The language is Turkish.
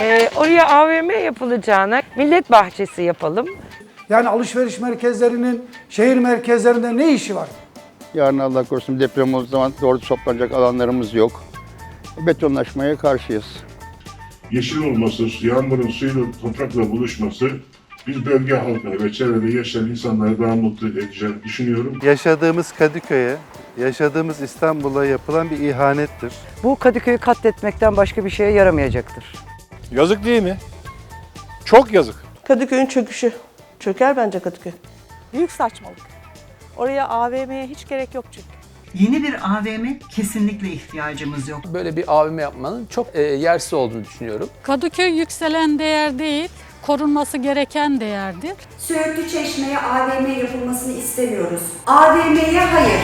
Ee, oraya AVM yapılacağına millet bahçesi yapalım. Yani alışveriş merkezlerinin şehir merkezlerinde ne işi var? Yarın Allah korusun deprem olduğu zaman doğru toplanacak alanlarımız yok. Betonlaşmaya karşıyız. yeşil olması, yağmurun suyla toprakla buluşması biz bölge halkını ve çevrede yaşayan insanları daha mutlu edeceğini düşünüyorum. Yaşadığımız Kadıköy'e, yaşadığımız İstanbul'a yapılan bir ihanettir. Bu Kadıköy'ü katletmekten başka bir şeye yaramayacaktır. Yazık değil mi? Çok yazık. Kadıköy'ün çöküşü. Çöker bence Kadıköy. Büyük saçmalık. Oraya AVM'ye hiç gerek yok çünkü. Yeni bir AVM kesinlikle ihtiyacımız yok. Böyle bir AVM yapmanın çok e, yersiz olduğunu düşünüyorum. Kadıköy yükselen değer değil, korunması gereken değerdir. Söğütlü Çeşme'ye AVM yapılmasını istemiyoruz. AVM'ye hayır.